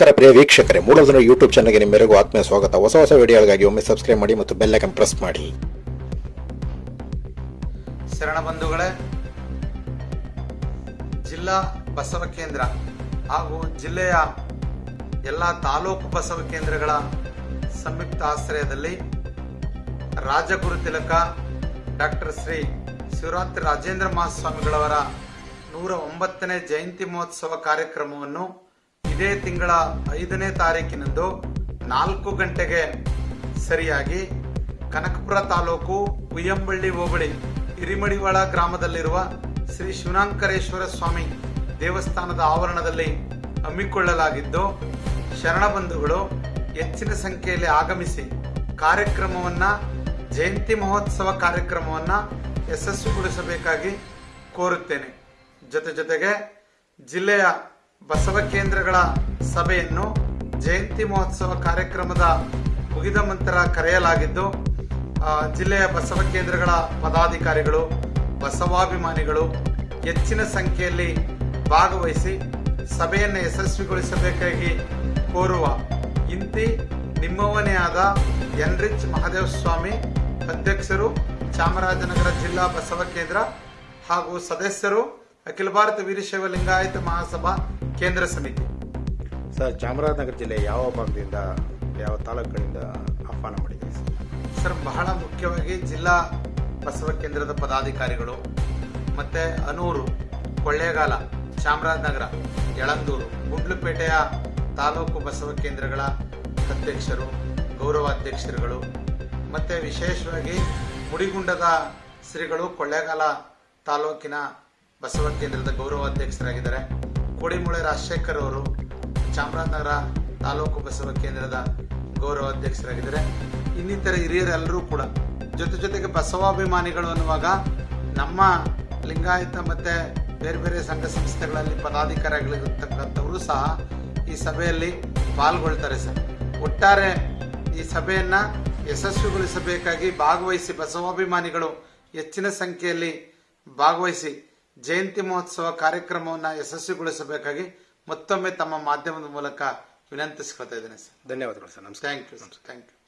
ನಮಸ್ಕಾರ ಪ್ರಿಯ ವೀಕ್ಷಕರೇ ಮೂಲಧನ ಯೂಟ್ಯೂಬ್ ಚಾನಲ್ಗೆ ನಿಮ್ಮೆಲ್ಲರಿಗೂ ಆತ್ಮೀಯ ಸ್ವಾಗತ. ಹೊಸ ಹೊಸ ವಿಡಿಯೋಗಳಿಗಾಗಿ ಒಮ್ಮೆ ಸಬ್ಸ್ಕ್ರೈಬ್ ಮಾಡಿ ಮತ್ತು ಬೆಲ್ ಐಕನ್ ಪ್ರೆಸ್ ಮಾಡಿ. ಶರಣ ಬಂಧುಗಳೇ, ಜಿಲ್ಲಾ ಬಸವ ಕೇಂದ್ರ ಹಾಗೂ ಜಿಲ್ಲೆಯ ಎಲ್ಲ ತಾಲೂಕು ಬಸವ ಕೇಂದ್ರಗಳ ಸಂಯುಕ್ತ ಆಶ್ರಯದಲ್ಲಿ ರಾಜಗುರು ತಿಲಕ ಡಾಕ್ಟರ್ ಶ್ರೀ ಶಿವರಾತ್ರಿ ರಾಜೇಂದ್ರ ಮಹಾಸ್ವಾಮಿಗಳವರ ನೂರ ಒಂಬತ್ತನೇ ಜಯಂತಿ ಮಹೋತ್ಸವ ಕಾರ್ಯಕ್ರಮವನ್ನು ಇದೇ ತಿಂಗಳ ಐದನೇ ತಾರೀಕಿನಂದು ನಾಲ್ಕು ಗಂಟೆಗೆ ಸರಿಯಾಗಿ ಕನಕಪುರ ತಾಲೂಕು ಉಯ್ಯಂಬಳ್ಳಿ ಹೋಬಳಿ ಹಿರಿಮಡಿವಾಳ ಗ್ರಾಮದಲ್ಲಿರುವ ಶ್ರೀ ಶಿವನಾಂಕರೇಶ್ವರ ಸ್ವಾಮಿ ದೇವಸ್ಥಾನದ ಆವರಣದಲ್ಲಿ ಹಮ್ಮಿಕೊಳ್ಳಲಾಗಿದ್ದು, ಶರಣ ಬಂಧುಗಳು ಹೆಚ್ಚಿನ ಸಂಖ್ಯೆಯಲ್ಲಿ ಆಗಮಿಸಿ ಕಾರ್ಯಕ್ರಮವನ್ನ, ಜಯಂತಿ ಮಹೋತ್ಸವ ಕಾರ್ಯಕ್ರಮವನ್ನ ಯಶಸ್ವಿಗೊಳಿಸಬೇಕಾಗಿ ಕೋರುತ್ತೇನೆ. ಜೊತೆ ಜೊತೆಗೆ ಜಿಲ್ಲೆಯ ಬಸವ ಕೇಂದ್ರಗಳ ಸಭೆಯನ್ನು ಜಯಂತಿ ಮಹೋತ್ಸವ ಕಾರ್ಯಕ್ರಮದ ಮುಗಿದ ನಂತರ ಕರೆಯಲಾಗಿದ್ದು ಜಿಲ್ಲೆಯ ಬಸವ ಕೇಂದ್ರಗಳ ಪದಾಧಿಕಾರಿಗಳು, ಬಸವಾಭಿಮಾನಿಗಳು ಹೆಚ್ಚಿನ ಸಂಖ್ಯೆಯಲ್ಲಿ ಭಾಗವಹಿಸಿ ಸಭೆಯನ್ನು ಯಶಸ್ವಿಗೊಳಿಸಬೇಕಾಗಿ ಕೋರುವ ಇಂತಿ ನಿಮ್ಮವನೇ ಆದ ಎನ್ರಿಚ್ ಮಹಾದೇವ ಸ್ವಾಮಿ, ಅಧ್ಯಕ್ಷರು ಚಾಮರಾಜನಗರ ಜಿಲ್ಲಾ ಬಸವ ಕೇಂದ್ರ ಹಾಗೂ ಸದಸ್ಯರು ಅಖಿಲ ಭಾರತ ವೀರಶೈವ ಲಿಂಗಾಯತ ಮಹಾಸಭಾ ಕೇಂದ್ರ ಸಮಿತಿ. ಸರ್ ಚಾಮರಾಜನಗರ ಜಿಲ್ಲೆ ಯಾವ ಭಾಗದಿಂದ ಯಾವ ತಾಲೂಕುಗಳಿಂದ ಆಹ್ವಾನ ಮಾಡಿದೆ ಸರ್ ಸರ್ ಬಹಳ ಮುಖ್ಯವಾಗಿ ಜಿಲ್ಲಾ ಬಸವ ಕೇಂದ್ರದ ಪದಾಧಿಕಾರಿಗಳು ಮತ್ತೆ ಅನೂರು ಕೊಳ್ಳೇಗಾಲ ಚಾಮರಾಜನಗರ ಯಳಂದೂರು ಗುಂಡ್ಲುಪೇಟೆಯ ತಾಲೂಕು ಬಸವ ಕೇಂದ್ರಗಳ ಅಧ್ಯಕ್ಷರು ಗೌರವಾಧ್ಯಕ್ಷರುಗಳು ಮತ್ತೆ ವಿಶೇಷವಾಗಿ ಮುಡಿಗುಂಡದ ಶ್ರೀಗಳು ಕೊಳ್ಳೇಗಾಲ ತಾಲೂಕಿನ ಬಸವ ಕೇಂದ್ರದ ಗೌರವಾಧ್ಯಕ್ಷರಾಗಿದ್ದಾರೆ. ಕೋಡಿಮುಳೆ ರಾಜಶೇಖರ್ ಅವರು ಚಾಮರಾಜನಗರ ತಾಲೂಕು ಬಸವ ಕೇಂದ್ರದ ಗೌರವ ಅಧ್ಯಕ್ಷರಾಗಿದ್ದಾರೆ. ಇನ್ನಿತರ ಹಿರಿಯರೆಲ್ಲರೂ ಕೂಡ ಜೊತೆ ಜೊತೆಗೆ ಬಸವಾಭಿಮಾನಿಗಳು ಅನ್ನುವಾಗ ನಮ್ಮ ಲಿಂಗಾಯತ ಮತ್ತೆ ಬೇರೆ ಬೇರೆ ಸಂಘ ಸಂಸ್ಥೆಗಳಲ್ಲಿ ಪದಾಧಿಕಾರಿಗಳಿರ್ತಕ್ಕಂಥವರು ಸಹ ಈ ಸಭೆಯಲ್ಲಿ ಪಾಲ್ಗೊಳ್ತಾರೆ ಸರ್. ಒಟ್ಟಾರೆ ಈ ಸಭೆಯನ್ನು ಯಶಸ್ವಿಗೊಳಿಸಬೇಕಾಗಿ ಭಾಗವಹಿಸಿ ಬಸವಾಭಿಮಾನಿಗಳು ಹೆಚ್ಚಿನ ಸಂಖ್ಯೆಯಲ್ಲಿ ಭಾಗವಹಿಸಿ ಜಯಂತಿ ಮಹೋತ್ಸವ ಕಾರ್ಯಕ್ರಮವನ್ನು ಯಶಸ್ವಿಗೊಳಿಸಬೇಕಾಗಿ ಮತ್ತೊಮ್ಮೆ ತಮ್ಮ ಮಾಧ್ಯಮದ ಮೂಲಕ ವಿನಂತಿಸ್ಕೊಳ್ತಾ ಇದ್ದೇನೆ ಸರ್. ಧನ್ಯವಾದಗಳು ಸರ್. ನಮಸ್ಕಾರ. Thank you thank you